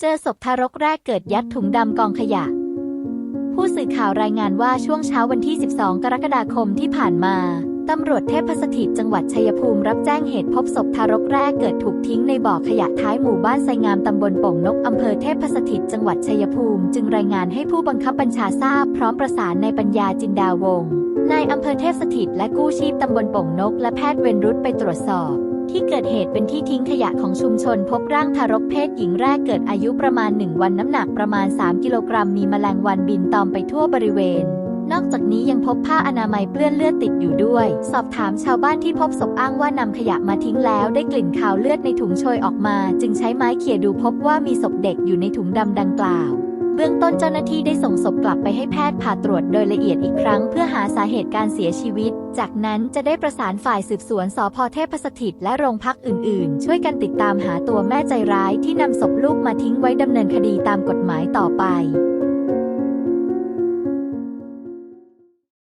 เจอศพทารกแรกเกิดยัดถุงดำกองขยะ ผู้สื่อข่าวรายงานว่าช่วงเช้าวันที่ 12 กรกฎาคมที่ผ่านมา ตำรวจเทพสถิตจังหวัดชัยภูมิรับแจ้งเหตุพบศพทารกแรกเกิดถูกทิ้งในบ่อขยะท้ายหมู่บ้านไซงามตำบลโป่งนกอำเภอเทพสถิตจังหวัดชัยภูมิ จึงรายงานให้ผู้บังคับบัญชาทราบพร้อมประสานในปัญญาจินดาวงศ์นายอำเภอเทพสถิตและกู้ชีพตำบลโป่งนก และแพทย์เวรรุธไปตรวจสอบ ที่เกิดเหตุเป็นที่ทิ้งขยะของชุมชน พบร่างทารกเพศหญิงแรกเกิดอายุประมาณ 1 วันน้ำหนักประมาณ 3 กิโลกรัมมีแมลงวันบินตอมไปทั่วบริเวณ นอกจากนี้ยังพบผ้าอนามัยเปื้อนเลือดติดอยู่ด้วย สอบถามชาวบ้านที่พบศพอ้างว่านำขยะมาทิ้งแล้วได้กลิ่นคาวเลือดในถุงโชยออกมา จึงใช้ไม้เขี่ยดูพบว่ามีศพเด็กอยู่ในถุงดำดังกล่าว เบื้องต้นเจ้าหน้าที่ได้ส่งศพกลับไปให้แพทย์ผ่าตรวจโดยละเอียดอีกครั้ง เพื่อหาสาเหตุการเสียชีวิต จากนั้นจะได้ประสานฝ่ายสืบสวนสพเทพสถิตและโรงพักอื่นๆ ช่วยกันติดตามหาตัวแม่ใจร้ายที่นำศพลูกมาทิ้งไว้ดำเนินคดีตามกฎหมายต่อไป